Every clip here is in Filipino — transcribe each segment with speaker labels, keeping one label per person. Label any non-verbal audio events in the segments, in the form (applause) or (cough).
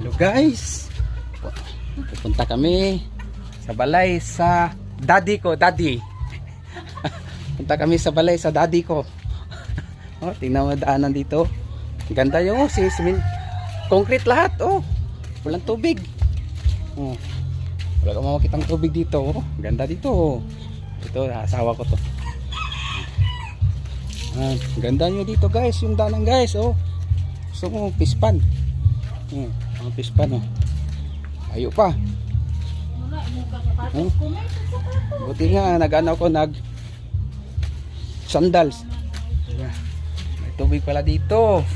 Speaker 1: Hello guys. Pupunta kami sa balay sa daddy ko, daddy. (laughs) Punta kami sa balay sa daddy ko. (laughs) oh, tingnan mo daanan dito. Ganda yung oh, si simin. Concrete lahat, oh. Walang tubig. Oh. Wala ka makikitang tubig dito, oh. Ganda dito, oh. Ito, asawa ko to. Ah, ganda nyo dito guys, yung daanan guys, oh. Gusto mo, pispan. Hmm, mga pispan, oh. Ayo pa. Hmm? Buti nga, nag-ano ko, nag sandals. Yeah. May tubig pala dito.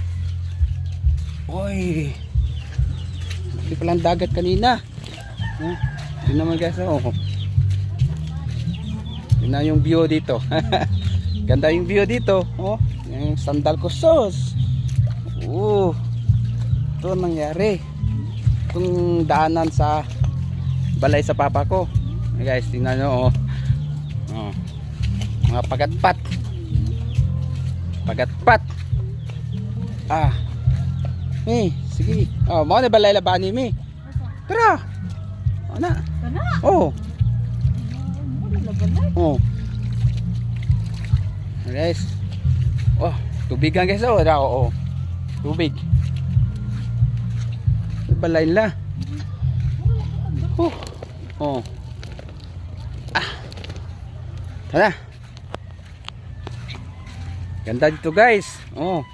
Speaker 1: Oy. Hindi pala dagat kanina. Huh? Yun naman guys, oh. Yun na yung view dito. (laughs) Ganda yung view dito. Oh, yung sandal ko sauce. Oh. Ito ang nangyari. Itong daanan sa balay sa papa ko. Hey guys, tingnan nyo oh. oh. Mga pagatpat. Pagatpat. Ah. Mi, sige. Oh, mo na balay laban ni mi. Tara. Oh na. Oh. Oh. Guys. Oh, tubigan guys oh. Ra oh. Tubig. May Balay la. Oh. Oh. Ah. Tara. Ganda dito guys. Oh.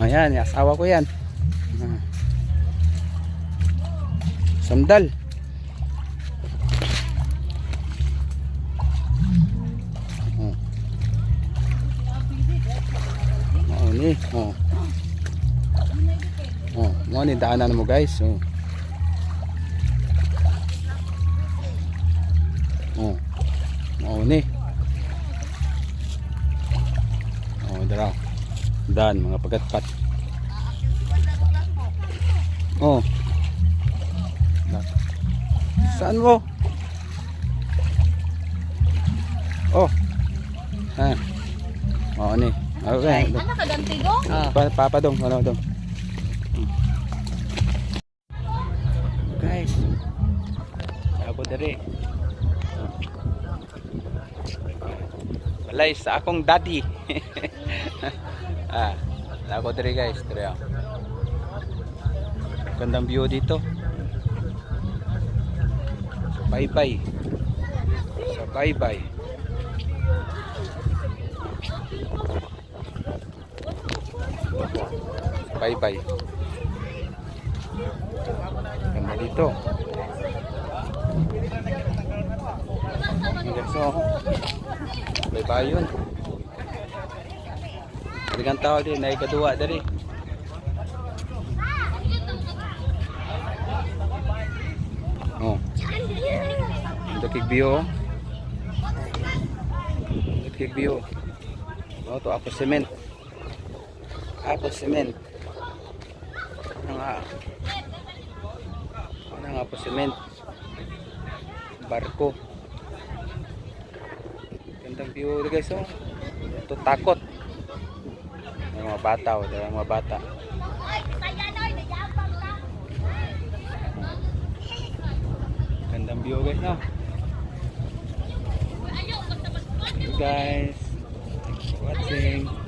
Speaker 1: Ah, ayan, asawa ko yan. Ah. Sandal. Oh. Oo ni. Oh. Oh, mo ni daanan mo guys. Oh. Oh. Oo ni. Oh, dara. Dan mga pagatpat. Oh. Saan mo? Oh. Ah. Oo ni. Okay.
Speaker 2: Anak ka gantigo?
Speaker 1: Ah. Pa papa dong, ano dong. Dere. Balay sa akong daddy. (laughs) ah, ako dere guys, dere. ah. Gandang view dito. So, bye-bye. So, bye-bye. Bye bye. Ganda dito. Hanggang so. Bye bye yun. Kaligang tao din, na ikadua dari. Oh. Ito kig view. oh. Ito kig view. Oh, to ako cement. Ako cement. Ano nga? Ano nga po cement? Barko. Gandang view dito guys oh. Ito takot. Yung mga bata oh, mga bata. Gandang view guys no. You guys. Thanks for watching.